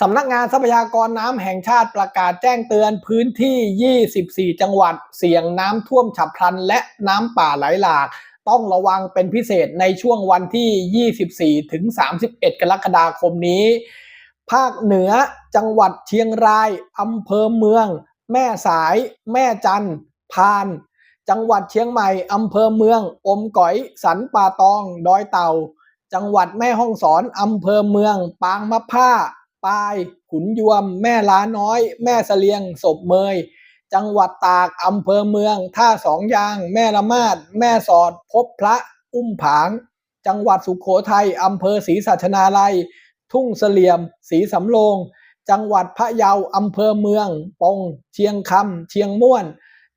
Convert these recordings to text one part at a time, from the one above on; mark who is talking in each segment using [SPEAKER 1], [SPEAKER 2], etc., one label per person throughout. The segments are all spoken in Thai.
[SPEAKER 1] สำนักงานทรัพยากรน้ำแห่งชาติประกาศแจ้งเตือนพื้นที่ 24 จังหวัด เสี่ยงน้ำท่วมฉับพลัน และน้ำป่าไหลหลาก ต้องระวังเป็นพิเศษในช่วงวันที่ 24 ถึง 31 กรกฎาคมนี้ ภาคเหนือจังหวัดเชียงรายอำเภอเมือง แม่สาย แม่จันพาน จังหวัดเชียงใหม่อำเภอเมือง อมก๋อย สันป่าตอง ดอยเต่า จังหวัดแม่ฮ่องสอนอำเภอเมือง ปางมะผ้า ปาย ขุนยวม แม่ล้าน้อย แม่เสลียง ศพเมย จังหวัดตากอำเภอเมือง ท่าสองยาง แม่ละมาด แม่สอด พบพระ อุ้มผาง จังหวัดสุขโขทัยอำเภอศรีสัชนาลัย ทุ่งเสลี่ยมศรีสำโรงจังหวัดพะเยาอำเภอเมือง ปง เชียงคำเชียงม่วน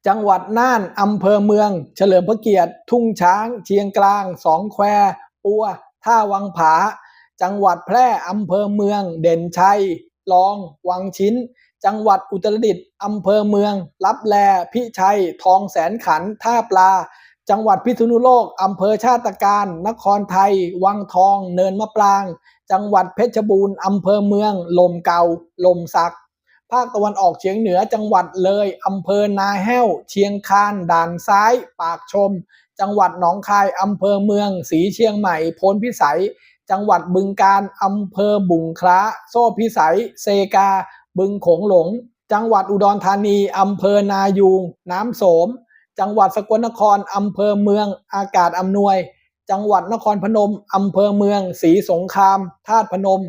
[SPEAKER 1] จังหวัดน่านอำเภอเมือง เฉลิมพระเกียรติ ทุ่งช้าง เชียงกลาง สองแควปัว ท่าวังผา จังหวัดแพร่อำเภอเมือง เด่นชัยลอง วังชิ้น จังหวัดอุตรดิตถ์อำเภอเมืองลับแล พิชัย ทองแสนขัน ท่าปลา จังหวัดพิษณุโลกอำเภอชาติการ นครไทย วังทอง เนินมะปราง จังหวัดเพชรบูรณ์อำเภอเมือง ลมเก่าลมสัก ภาคตะวันออกเฉียงเหนือ จังหวัดเลยอำเภอนาแห้ว เชียงคาน ด่านซ้าย ปากชม จังหวัดหนองคายอำเภอเมือง สีเชียงใหม่โพนพิสัย จังหวัดบึงกาฬอำเภอบุงคล้า โซ่พิสัย เซกา บึงโขงหลง จังหวัดอุดรธานีอำเภอนายูงน้ำโสม จังหวัดสกลนครอำเภอเมือง อากาศอำนวย จังหวัดนครพนมอำเภอเมืองศรีสงครามธาตุพนม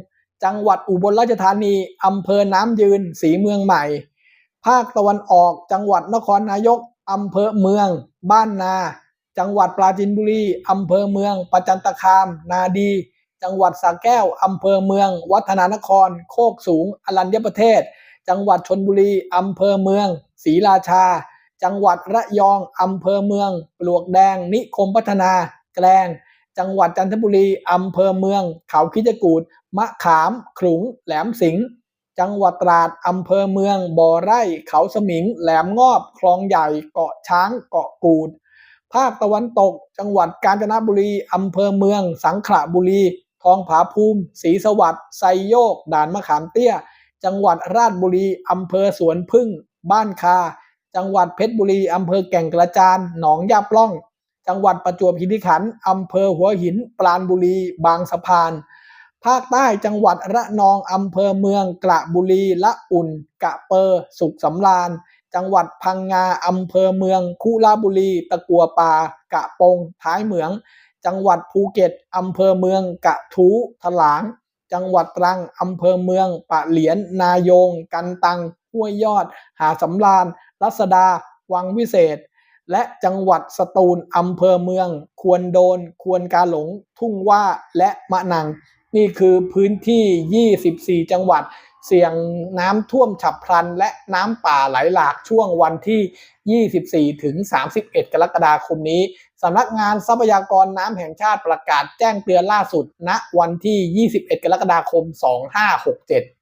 [SPEAKER 1] จังหวัดอุบลราชธานีอำเภอน้ำยืนศรีเมืองใหม่ ภาคตะวันออกจังหวัดนครนายกอำเภอเมือง บ้านนา จังหวัดปราจีนบุรีอำเภอเมือง ประจันตคาม นาดี จังหวัดสระแก้วอำเภอเมือง วัฒนานคร โคกสูง อรัญญประเทศ จังหวัดชนบุรีอำเภอเมืองศรีราชา จังหวัดระยองอำเภอเมือง ปลวกแดง นิคมพัฒนา แกลง จังหวัดจันทบุรีอำเภอเมือง เขาคิจกูดมะขาม ขลุง แหลมสิงห์จังหวัดตราดอำเภอเมือง บ่อไร่ เขาสมิง แหลมงอบ คลองใหญ่ เกาะช้าง เกาะกูด ภาคตะวันตก จังหวัดกาญจนบุรีอำเภอเมือง สังขละบุรี ทองผาภูมิศรีสวัสดิ์ไซโยก ด่านมะขามเตี้ย จังหวัดราชบุรีอำเภอสวนพึ่ง บ้านคา จังหวัดเพชรบุรีอำเภอแก่งกระจานหนองยาปล่อง จังหวัดประจวบคีรีขันธ์อำเภอหัวหิน ปราณบุรี บางสะพาน ภาคใต้จังหวัดระนองอำเภอเมืองกระบุรีละอุ่น กะเปอร์สุขสำราญจังหวัดพังงาอำเภอเมือง คุลาบุรี ตะกัวป่า กะปง ท้ายเหมือง จังหวัดภูเก็ตอำเภอเมืองกะทูถลาง จังหวัดตรังอำเภอเมือง ปะเหลียน นายง กันตังห้วยยอด หาสำราญรัศดา วังวิเศษ และจังหวัดสตูลอำเภอเมือง ควรโดน ควรกาหลง ทุ่งว่าและมะนัง นี่คือพื้นที่ 24 จังหวัดเสี่ยงน้ำท่วมฉับพลัน และน้ำป่าไหลหลากช่วงวันที่ 24 ถึง 31 กรกฎาคมนี้ สำนักงานทรัพยากรน้ำแห่งชาติประกาศแจ้งเตือนล่าสุดณวันที่ 21 กรกฎาคม 2567